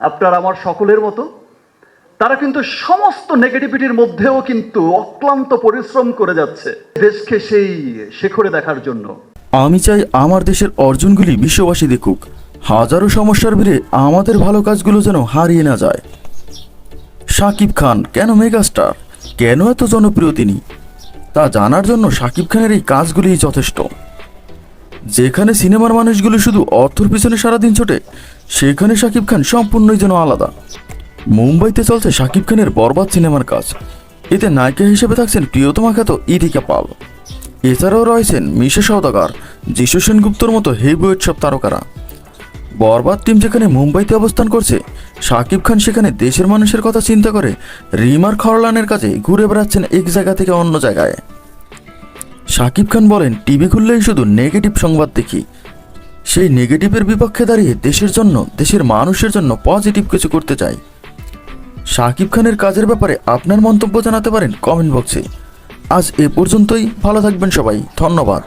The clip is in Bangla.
আপনার আমার সকলের মতো, তারা কিন্তু সমস্ত নেগেটিভিটির মধ্যেও কিন্তু অক্লান্ত পরিশ্রম করে যাচ্ছে দেশকে সেই শেখরে দেখার জন্য। আমি চাই আমার দেশের অর্জনগুলি বিশ্ববাসী দেখুক। হাজারো সমস্যার ভিড়ে আমাদের ভালো কাজগুলো যেন হারিয়ে না যায়। শাকিব খান কেন মেগাস্টার? কেন এত জনপ্রিয় তিনি? তা জানার জন্য শাকিব খানের এই কাজগুলিই যথেষ্ট। যেখানে সিনেমার মানুষগুলো শুধু অর্থর পিছনে সারাদিন ছোটে, সেখানে শাকিব খান সম্পূর্ণই যেন আলাদা। মুম্বাইতে চলছে শাকিব খানের বরবাদ সিনেমার কাজ। এতে নায়িকা হিসেবে থাকছেন প্রিয়তমা খ্যাত ইদিকা পাল। এছাড়াও রয়েছেন মিশা সওদাগর, যিশু সেনগুপ্তর মতো হেভিওয়েট সব তারকারা। বরবাদ টিম যেখানে মুম্বাইতে অবস্থান করছে, শাকিব খান সেখানে দেশের মানুষের কথা চিন্তা করে রিমার খরলানের কাছে ঘুরে বেড়াচ্ছেন এক জায়গা থেকে অন্য জায়গায়। শাকিব খান বলেন, টিভি খুললেই শুধু নেগেটিভ সংবাদ দেখি। সেই নেগেটিভের বিপক্ষে দাঁড়িয়ে দেশের জন্য, দেশের মানুষের জন্য পজিটিভ কিছু করতে চাই। শাকিব খানের কাজের ব্যাপারে আপনার মন্তব্য জানাতে পারেন কমেন্ট বক্সে আজ এ পর্যন্তই, ভালো থাকবেন সবাই, ধন্যবাদ।